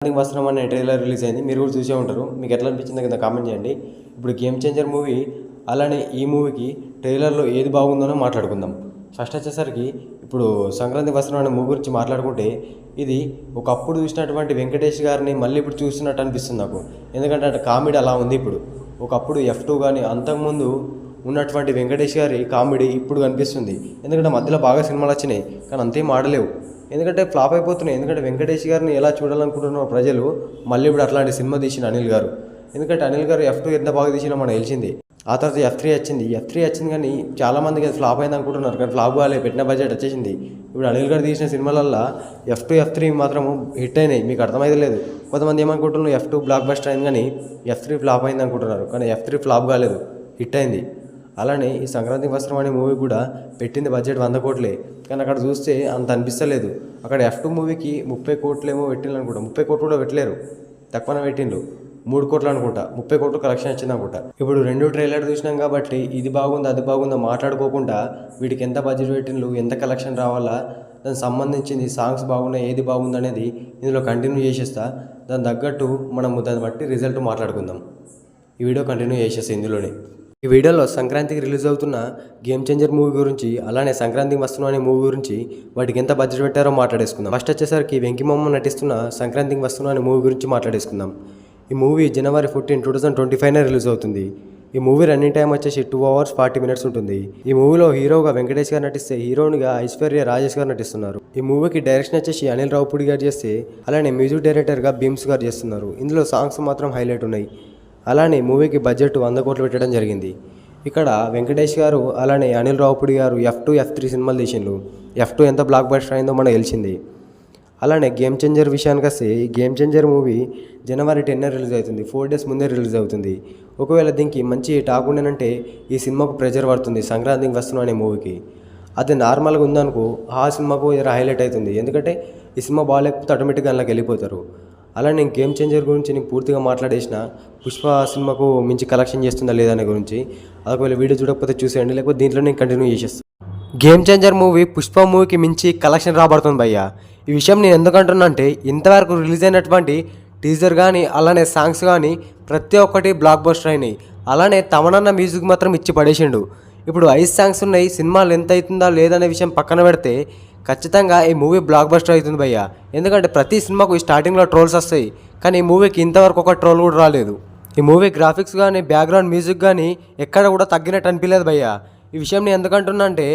సంక్రాంతికి వస్త్రం అనే ట్రైలర్ రిలీజ్ అయింది. మీరు కూడా చూసే ఉంటారు. మీకు ఎట్లా అనిపించిందో కింద కామెంట్ చేయండి. ఇప్పుడు గేమ్ చేంజర్ మూవీ అలానే ఈ మూవీకి ట్రైలర్లో ఏది బాగుందనో మాట్లాడుకుందాం. ఫస్ట్ వచ్చేసరికి ఇప్పుడు సంక్రాంతి వస్త్రం అనే మూవీ గురించి మాట్లాడుకుంటే ఇది ఒకప్పుడు చూసినటువంటి వెంకటేష్ గారిని మళ్ళీ ఇప్పుడు చూస్తున్నట్టు అనిపిస్తుంది నాకు. ఎందుకంటే అంటే కామెడీ అలా ఉంది ఇప్పుడు. ఒకప్పుడు ఎఫ్ టూ కానీ అంతకుముందు ఉన్నటువంటి వెంకటేష్ గారి కామెడీ ఇప్పుడు కనిపిస్తుంది. ఎందుకంటే మధ్యలో బాగా సినిమాలు వచ్చినాయి. కానీ అంతేం ఆడలేవు. ఎందుకంటే ఫ్లాప్ అయిపోతున్నాయి. ఎందుకంటే వెంకటేష్ గారిని ఎలా చూడాలనుకుంటున్న ప్రజలు మళ్ళీ ఇప్పుడు అట్లాంటి సినిమా తీసిన అనిల్ గారు. ఎందుకంటే అనిల్ గారు ఎఫ్ టూ ఎంత బాగా తీసినా మనం తెలిసింది. ఆ తర్వాత ఎఫ్ త్రీ వచ్చింది. ఎఫ్ త్రీ వచ్చింది కానీ చాలా మందికి అది ఫ్లాప్ అయింది అనుకుంటున్నారు. కానీ ఫ్లాప్ కాలే పెట్టిన బడ్జెట్ వచ్చేసింది. ఇప్పుడు అనిల్ గారు తీసిన సినిమాలల్లో ఎఫ్ టూ ఎఫ్ త్రీ మాత్రం హిట్ అయినాయి. మీకు అర్థమైతే లేదు. కొంతమంది ఏమనుకుంటున్నారు ఎఫ్ టూ బ్లాక్ బస్టర్ అయింది కానీ ఎఫ్ త్రీ ఫ్లాప్ అయింది అనుకుంటున్నారు. కానీ ఎఫ్ త్రీ ఫ్లాప్ కాలేదు. హిట్ అయింది. అలానే ఈ సంక్రాంతి వస్త్రం అనే మూవీ కూడా పెట్టింది బడ్జెట్ వంద కోట్లే. కానీ అక్కడ చూస్తే అంత అనిపిస్తలేదు. అక్కడ ఎఫ్ టూ మూవీకి ముప్పై కోట్లేమో పెట్టిండ్రు అనుకుంటా ముప్పై కోట్లు కూడా పెట్టలేరు. తక్కువనే పెట్టిండ్రు. మూడు కోట్లు అనుకుంటా. ముప్పై కోట్లు కలెక్షన్ వచ్చింది అనుకుంటా. ఇప్పుడు రెండు ట్రైలర్ చూసినాం కాబట్టి ఇది బాగుంది అది బాగుందో మాట్లాడుకోకుండా వీటికి ఎంత బడ్జెట్ పెట్టిండ్రు ఎంత కలెక్షన్ రావాలా దానికి సంబంధించింది సాంగ్స్ బాగున్నాయి ఏది బాగుంది అనేది ఇందులో కంటిన్యూ చేసేస్తా. దాని తగ్గట్టు మనము దాన్ని బట్టి రిజల్ట్ మాట్లాడుకుందాం. ఈ వీడియో కంటిన్యూ చేసేస్తా ఇందులోనే. ఈ వీడియోలో సంక్రాంతికి రిలీజ్ అవుతున్న గేమ్ చేంజర్ మూవీ గురించి అలానే సంక్రాంతికి వస్తున్న అనే మూవీ గురించి వాటికి ఎంత బడ్జెట్ పెట్టారో మాట్లాడేసుకుందాం. ఫస్ట్ వచ్చేసరికి వెంకిమమ్మ నటిస్తున్న సంక్రాంతికి వస్తున్న అనే మూవీ గురించి మాట్లాడేసుకుందాం. ఈ movie January fourteen two thousand twenty ఫైవ్నే release అవుతుంది. ఈ మూవీ రన్నింగ్ టైం వచ్చేసి టూ అవర్స్ ఫార్టీ మినిట్స్ ఉంటుంది. ఈ మూవీలో హీరోగా వెంకటేష్ గారు నటిస్తే హీరోయిన్గా ఐశ్వర్య రాజేష్ గారు నటిస్తున్నారు. ఈ మూవీకి డైరెక్షన్ వచ్చేసి అనిల్ రావుపూడి గారు చేస్తే అలానే మ్యూజిక్ డైరెక్టర్గా భీమ్స్ గారు చేస్తున్నారు. ఇందులో సాంగ్స్ మాత్రం హైలైట్ ఉన్నాయి. అలానే మూవీకి బడ్జెట్ వంద కోట్లు పెట్టడం జరిగింది. ఇక్కడ వెంకటేష్ గారు అలానే అనిల్ రావుపూడి గారు ఎఫ్ టూ ఎఫ్ త్రీ సినిమాలు తీసిండ్రు. ఎఫ్ టూ ఎంత బ్లాక్ బస్టర్ అయిందో మనకు తెలిసింది. అలానే గేమ్ చేంజర్ విషయానికి వస్తే ఈ game changer movie January ten release అవుతుంది. ఫోర్ డేస్ ముందే రిలీజ్ అవుతుంది. ఒకవేళ దీనికి మంచి టాక్ ఉండనంటే ఈ సినిమాకు ప్రెజర్ పడుతుంది సంక్రాంతికి వస్తున్నాం అనే మూవీకి. అది నార్మల్గా ఉందనుకో ఆ సినిమాకు హైలైట్ అవుతుంది. ఎందుకంటే ఈ సినిమా బాగాలేకపోతే ఆటోమేటిక్గా అందులోకి వెళ్ళిపోతారు. అలా నేను గేమ్ చేంజర్ గురించి నేను పూర్తిగా మాట్లాడేసిన పుష్ప సినిమాకు మించి కలెక్షన్ చేస్తుందా లేదా అనే గురించి ఒకవేళ వీడియో చూడకపోతే చూసేయండి లేకపోతే దీంట్లో నేను కంటిన్యూ చేసేస్తాను గేమ్ చేంజర్ మూవీ పుష్ప మూవీకి మించి కలెక్షన్ రాబడుతుంది భయ్య. ఈ విషయం నేను ఎందుకంటున్నా అంటే ఇంతవరకు రిలీజ్ అయినటువంటి టీజర్ కానీ అలానే సాంగ్స్ కానీ ప్రతి ఒక్కటి బ్లాక్ బస్టర్ అయినాయి. అలానే తమనన్న మ్యూజిక్ మాత్రం ఇచ్చి పడేసిండు. ఇప్పుడు ఐదు సాంగ్స్ ఉన్నాయి సినిమా లెంత్ అవుతుందా లేదనే విషయం పక్కన పెడితే ఖచ్చితంగా ఈ మూవీ బ్లాక్ బస్టర్ అవుతుంది భయ్య. ఎందుకంటే ప్రతి సినిమాకు ఈ స్టార్టింగ్లో ట్రోల్స్ వస్తాయి. కానీ ఈ మూవీకి ఇంతవరకు ఒక ట్రోల్ కూడా రాలేదు. ఈ మూవీ గ్రాఫిక్స్ కానీ బ్యాక్గ్రౌండ్ మ్యూజిక్ కానీ ఎక్కడ కూడా తగ్గినట్టు అనిపించలేదు భయ్య. ఈ విషయం నేను ఎందుకంటున్నా అంటే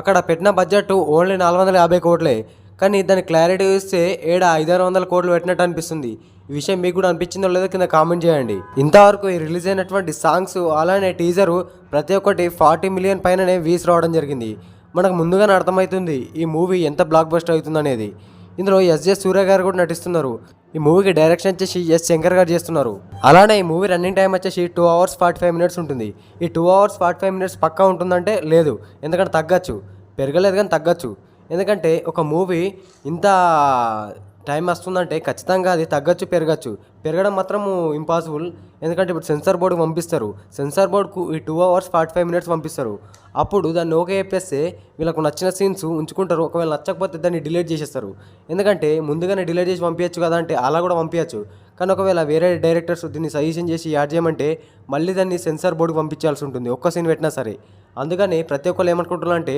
అక్కడ పెట్టిన బడ్జెట్ ఓన్లీ నాలుగు వందల యాభై కోట్లే. కానీ దాని క్లారిటీ చూస్తే ఏడ ఐదారు వందల కోట్లు పెట్టినట్టు అనిపిస్తుంది. ఈ విషయం మీకు కూడా అనిపించిందో లేదో కింద కామెంట్ చేయండి. ఇంతవరకు ఈ రిలీజ్ అయినటువంటి సాంగ్స్ అలానే టీజరు ప్రతి ఒక్కటి ఫార్టీ మిలియన్ పైననే వీస్ రావడం జరిగింది. మనకు ముందుగానే అర్థమవుతుంది ఈ మూవీ ఎంత బ్లాక్ బస్టర్ అవుతుందనేది. ఇందులో ఎస్జే సూర్య గారు కూడా నటిస్తున్నారు. ఈ మూవీకి డైరెక్షన్ వచ్చేసి ఎస్ శంకర్ గారు చేస్తున్నారు. అలానే ఈ మూవీ రన్నింగ్ టైం వచ్చేసి two hours forty five minutes ఉంటుంది. ఈ two hours forty five minutes పక్కా ఉంటుందంటే లేదు. ఎందుకంటే తగ్గచ్చు. పెరగలేదు కానీ తగ్గచ్చు. ఎందుకంటే ఒక మూవీ ఇంత టైం వస్తుందంటే ఖచ్చితంగా అది తగ్గచ్చు పెరగచ్చు. పెరగడం మాత్రం ఇంపాసిబుల్ ఎందుకంటే ఇప్పుడు సెన్సార్ బోర్డుకి పంపిస్తారు. సెన్సార్ బోర్డుకు ఈ two hours forty five minutes పంపిస్తారు. అప్పుడు దాన్ని ఓకే చెప్పేస్తే వీళ్ళకు నచ్చిన సీన్స్ ఉంచుకుంటారు. ఒకవేళ నచ్చకపోతే దాన్ని డిలీట్ చేసేస్తారు. ఎందుకంటే ముందుగానే డిలీట్ చేసి పంపించచ్చు కదా అంటే అలా కూడా పంపించచ్చు కానీ ఒకవేళ వేరే డైరెక్టర్స్ దీన్ని సజెషన్ చేసి యాడ్ చేయమంటే మళ్ళీ దాన్ని సెన్సార్ బోర్డుకి పంపించాల్సి ఉంటుంది. ఒక్క సీన్ పెట్టినా సరే. అందుకని ప్రతి ఒక్కరు ఏమనుకుంటున్నారు అంటే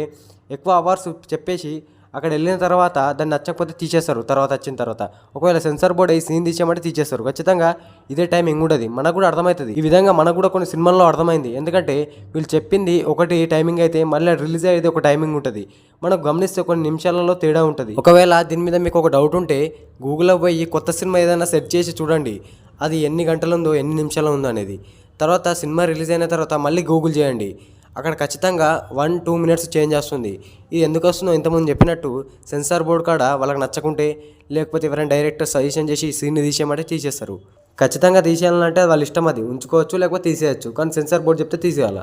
ఎక్కువ అవర్స్ చెప్పేసి అక్కడ వెళ్ళిన తర్వాత దాన్ని నచ్చకపోతే తీసేస్తారు తర్వాత వచ్చిన తర్వాత. ఒకవేళ సెన్సార్ బోర్డ్ ఈ సీన్ తీసేయమంటే తీసేస్తారు. ఖచ్చితంగా ఇదే టైమింగ్ ఉండదు. మనకు కూడా అర్థమవుతుంది. ఈ విధంగా మనకు కూడా కొన్ని సినిమాల్లో అర్థమైంది. ఎందుకంటే వీళ్ళు చెప్పింది ఒకటి టైమింగ్ అయితే మళ్ళీ రిలీజ్ అయ్యేది ఒక టైమింగ్ ఉంటుంది. మనం గమనిస్తే కొన్ని నిమిషాలలో తేడా ఉంటుంది. ఒకవేళ దీని మీద మీకు ఒక డౌట్ ఉంటే గూగుల్లో పోయి కొత్త సినిమా ఏదైనా సెర్చ్ చేసి చూడండి. అది ఎన్ని గంటలు ఉందో ఎన్ని నిమిషాలు ఉందో అనేది. తర్వాత సినిమా రిలీజ్ అయిన తర్వాత మళ్ళీ గూగుల్ చేయండి. అక్కడ ఖచ్చితంగా వన్ టూ మినిట్స్ చేంజ్ వస్తుంది ఇది ఎందుకు వస్తుందో ఇంతకుముందు చెప్పినట్టు సెన్సార్ బోర్డు కాడ వాళ్ళకి నచ్చకుంటే లేకపోతే ఎవరైనా డైరెక్టర్ సజెషన్ చేసి సీన్ని తీసేయమంటే తీసేస్తారు. ఖచ్చితంగా తీసేయాలంటే వాళ్ళ ఇష్టం అది. ఉంచుకోవచ్చు లేకపోతే తీసేయచ్చు. కానీ సెన్సార్ బోర్డు చెప్తే తీసేయాలి.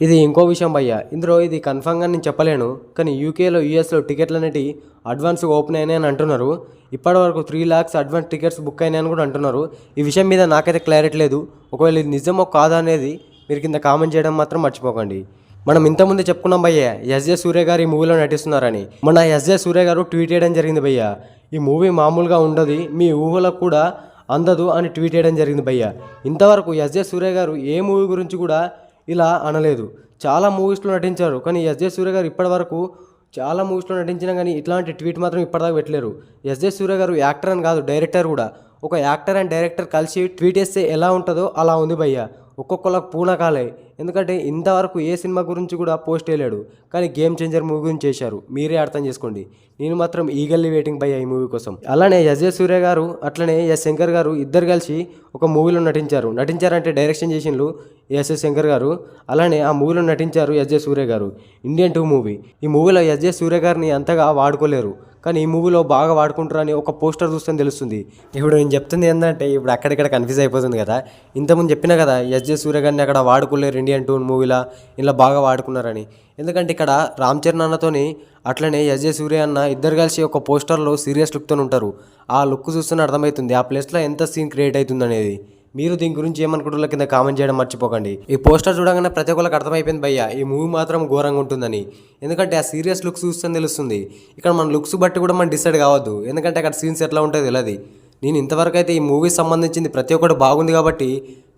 ఇది ఇంకో విషయం భయ్య. ఇందులో ఇది కన్ఫామ్గా నేను చెప్పలేను. కానీ యూకేలో యూఎస్లో టికెట్లు అనేవి అడ్వాన్స్గా ఓపెన్ అయినాయి అని అంటున్నారు. ఇప్పటివరకు three lakhs advance tickets book అయినాయని కూడా అంటున్నారు. ఈ విషయం మీద నాకైతే క్లారిటీ లేదు. ఒకవేళ ఇది నిజమో కాదా అనేది మీరు కింద కామెంట్ చేయడం మాత్రం మర్చిపోకండి. మనం ఇంతకుముందు చెప్పుకున్నాం భయ్య ఎస్జే సూర్య గారు ఈ మూవీలో నటిస్తున్నారని. మన ఎస్జే సూర్య గారు ట్వీట్ చేయడం జరిగింది భయ్య. ఈ మూవీ మామూలుగా ఉండదు మీ ఊహలకు కూడా అందదు అని ట్వీట్ చేయడం జరిగింది భయ్య. ఇంతవరకు ఎస్జే సూర్య గారు ఏ మూవీ గురించి కూడా ఇలా అనలేదు. చాలా మూవీస్లో నటించారు కానీ ఎస్జే సూర్య గారు ఇప్పటివరకు చాలా మూవీస్లో నటించినా కానీ ఇట్లాంటి ట్వీట్ మాత్రం ఇప్పటిదాకా పెట్టలేరు. ఎస్జే సూర్య గారు యాక్టర్ అని కాదు డైరెక్టర్ కూడా. ఒక యాక్టర్ అండ్ డైరెక్టర్ కలిసి ట్వీట్ చేస్తే ఎలా ఉంటుందో అలా ఉంది భయ్య. ఒక్కొక్కళ్ళకి పూనకాలే ఎందుకంటే ఇంతవరకు ఏ సినిమా గురించి కూడా పోస్ట్ వేయలేడు. కానీ గేమ్ చేంజర్ మూవీ గురించి చేశారు. మీరే అర్థం చేసుకోండి. నేను మాత్రం ఈగల్లీ వెయిటింగ్ బై ఈ మూవీ కోసం. అలానే ఎస్ జే సూర్య గారు అట్లనే ఎస్ శంకర్ గారు ఇద్దరు కలిసి ఒక మూవీలో నటించారు. నటించారంటే డైరెక్షన్ చేసినలు ఎస్ ఎస్ శంకర్ గారు. అలానే ఆ మూవీలో నటించారు ఎస్ జే సూర్య గారు. ఇండియన్ టూ మూవీ ఈ మూవీలో ఎస్ జే సూర్య గారిని అంతగా వాడుకోలేరు. కానీ ఈ మూవీలో బాగా వాడుకుంటారని ఒక పోస్టర్ చూస్తే తెలుస్తుంది. ఇప్పుడు నేను చెప్తుంది ఏంటంటే ఇప్పుడు అక్కడిక్కడ కన్ఫ్యూజ్ అయిపోతుంది కదా. ఇంతకుముందు చెప్పినా కదా ఎస్ జే సూర్య గారిని అక్కడ వాడుకోలేరు ఇండియన్ టూన్ మూవీలా ఇలా బాగా వాడుకున్నారని. ఎందుకంటే ఇక్కడ రామ్ చరణ్ అన్నతోని అట్లనే ఎస్ జే సూర్య అన్న ఇద్దరు కలిసి ఒక పోస్టర్లో సీరియస్ లుక్తో ఉంటారు. ఆ లుక్ చూస్తేనే అర్థమవుతుంది ఆ ప్లేస్లో ఎంత సీన్ క్రియేట్ అవుతుంది అనేది మీరు దీని గురించి ఏమనుకుంటున్న కింద కామెంట్ చేయడం మర్చిపోకండి. ఈ పోస్టర్ చూడగానే ప్రతి ఒక్కరికి అర్థమైపోయింది భయ్య ఈ మూవీ మాత్రం ఘోరంగా ఉంటుందని. ఎందుకంటే ఆ సీరియస్ లుక్స్ చూస్తే తెలుస్తుంది. ఇక్కడ మన లుక్స్ బట్టి కూడా మనం డిసైడ్ కావద్దు. ఎందుకంటే అక్కడ సీన్స్ ఎట్లా ఉంటుంది తెలియదు నేను ఇంతవరకు అయితే ఈ మూవీ సంబంధించింది ప్రతి ఒక్కటి బాగుంది కాబట్టి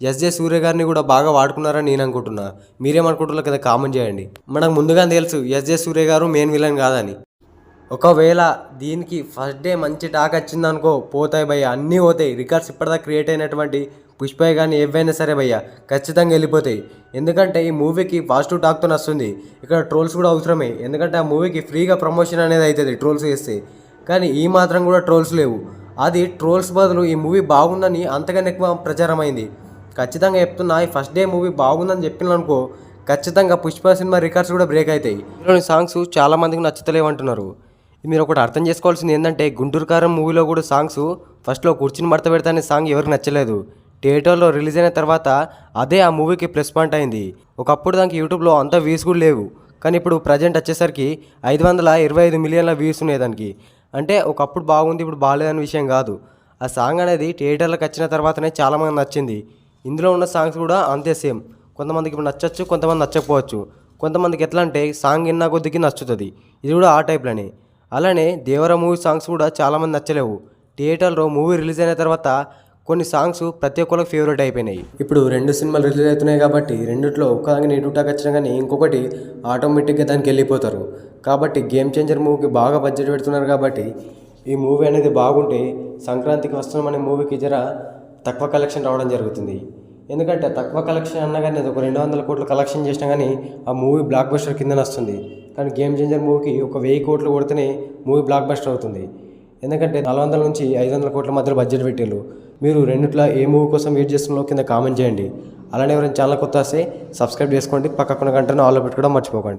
ఎస్ జే సూర్య గారిని కూడా బాగా వాడుకున్నారని నేను అనుకుంటున్నా. మీరేమనుకుంటున్నారు కదా కామెంట్ చేయండి. మనకు ముందుగా తెలుసు ఎస్ జే సూర్య గారు మెయిన్ విలన్ కాదని. ఒకవేళ దీనికి ఫస్ట్ డే మంచి టాక్ వచ్చిందనుకో పోతాయి భయ్య. అన్నీ పోతాయి. రికార్డ్స్ ఇప్పటిదాకా క్రియేట్ అయినటువంటి పుష్పయ్య కానీ ఏవైనా సరే భయ్య ఖచ్చితంగా వెళ్ళిపోతాయి. ఎందుకంటే ఈ మూవీకి పాజిటివ్ టాక్తో వస్తుంది. ఇక్కడ ట్రోల్స్ కూడా అవసరమే. ఎందుకంటే ఆ మూవీకి ఫ్రీగా ప్రమోషన్ అనేది అవుతుంది ట్రోల్స్ చేస్తే. కానీ ఈ మాత్రం కూడా ట్రోల్స్ లేవు. అది ట్రోల్స్ బదులు ఈ మూవీ బాగుందని అంతగానే ఎక్కువ ప్రచారం అయింది ఖచ్చితంగా చెప్తున్నా ఈ ఫస్ట్ డే మూవీ బాగుందని చెప్పిననుకో ఖచ్చితంగా పుష్ప సినిమా రికార్డ్స్ కూడా బ్రేక్ అవుతాయి ఇందులోని సాంగ్స్ చాలా మందికి నచ్చుతలేవంటున్నారు. మీరు ఒకటి అర్థం చేసుకోవాల్సింది ఏంటంటే గుంటూరు కారం మూవీలో కూడా సాంగ్స్ ఫస్ట్లో కూర్చుని మడత పెడతా అనే సాంగ్ ఎవరికి నచ్చలేదు. థియేటర్లో రిలీజ్ అయిన తర్వాత అదే ఆ మూవీకి ప్లస్ పాయింట్ అయింది. ఒకప్పుడు దానికి యూట్యూబ్లో అంత వ్యూస్ కూడా లేవు. కానీ ఇప్పుడు ప్రజెంట్ వచ్చేసరికి ఐదు వందల ఇరవై ఐదు మిలియన్ల వ్యూస్ ఉన్నాయి దానికి. అంటే ఒకప్పుడు బాగుంది ఇప్పుడు బాగాలేదనే విషయం కాదు. ఆ సాంగ్ అనేది థియేటర్లకు వచ్చిన తర్వాతనే చాలామంది నచ్చింది. ఇందులో ఉన్న సాంగ్స్ కూడా అంతే సేమ్. కొంతమందికి ఇప్పుడు నచ్చచ్చు కొంతమంది నచ్చకపోవచ్చు. కొంతమందికి ఎట్లా అంటే సాంగ్ విన్న కొద్దికి నచ్చుతుంది. ఇది కూడా ఆ టైప్లోనే. అలానే దేవర మూవీ సాంగ్స్ కూడా చాలామంది నచ్చలేవు. థియేటర్లో మూవీ రిలీజ్ అయిన తర్వాత కొన్ని సాంగ్స్ ప్రతి ఒక్కరికి ఫేవరెట్ అయిపోయినాయి. ఇప్పుడు రెండు సినిమాలు రిలీజ్ అవుతున్నాయి కాబట్టి రెండిట్లో ఒక్కదానికి నెగిటివ్ టాక్ వచ్చినా కానీ ఇంకొకటి ఆటోమేటిక్గా దానికి వెళ్ళిపోతారు. కాబట్టి గేమ్ చేంజర్ మూవీకి బాగా బడ్జెట్ పెడుతున్నారు కాబట్టి ఈ మూవీ అనేది బాగుంటే సంక్రాంతికి వస్తున్నామనే మూవీకి జర తక్కువ కలెక్షన్ రావడం జరుగుతుంది. ఎందుకంటే తక్కువ కలెక్షన్ అన్నా కానీ అది ఒక రెండు వందల కోట్లు కలెక్షన్ చేసినా కానీ ఆ మూవీ బ్లాక్ బస్టర్ కిందనే వస్తుంది కానీ గేమ్ చేంజర్ మూవీకి ఒక వెయ్యి కోట్లు కొడితేనే మూవీ బ్లాక్ బస్టర్ అవుతుంది. ఎందుకంటే నాలుగు వందల నుంచి ఐదు వందల కోట్ల మధ్యలో బడ్జెట్ పెట్టారు మీరు రెండిట్లో ఏ మూవీ కోసం వెయిట్ చేస్తున్నారో కింద కామెంట్ చేయండి. అలానే ఎవరైనా ఛానల్ కొత్త వస్తే సబ్స్క్రైబ్ చేసుకోండి. పక్కకున్న గంటను ఆల్లో పెట్టుకోవడం మర్చిపోకండి.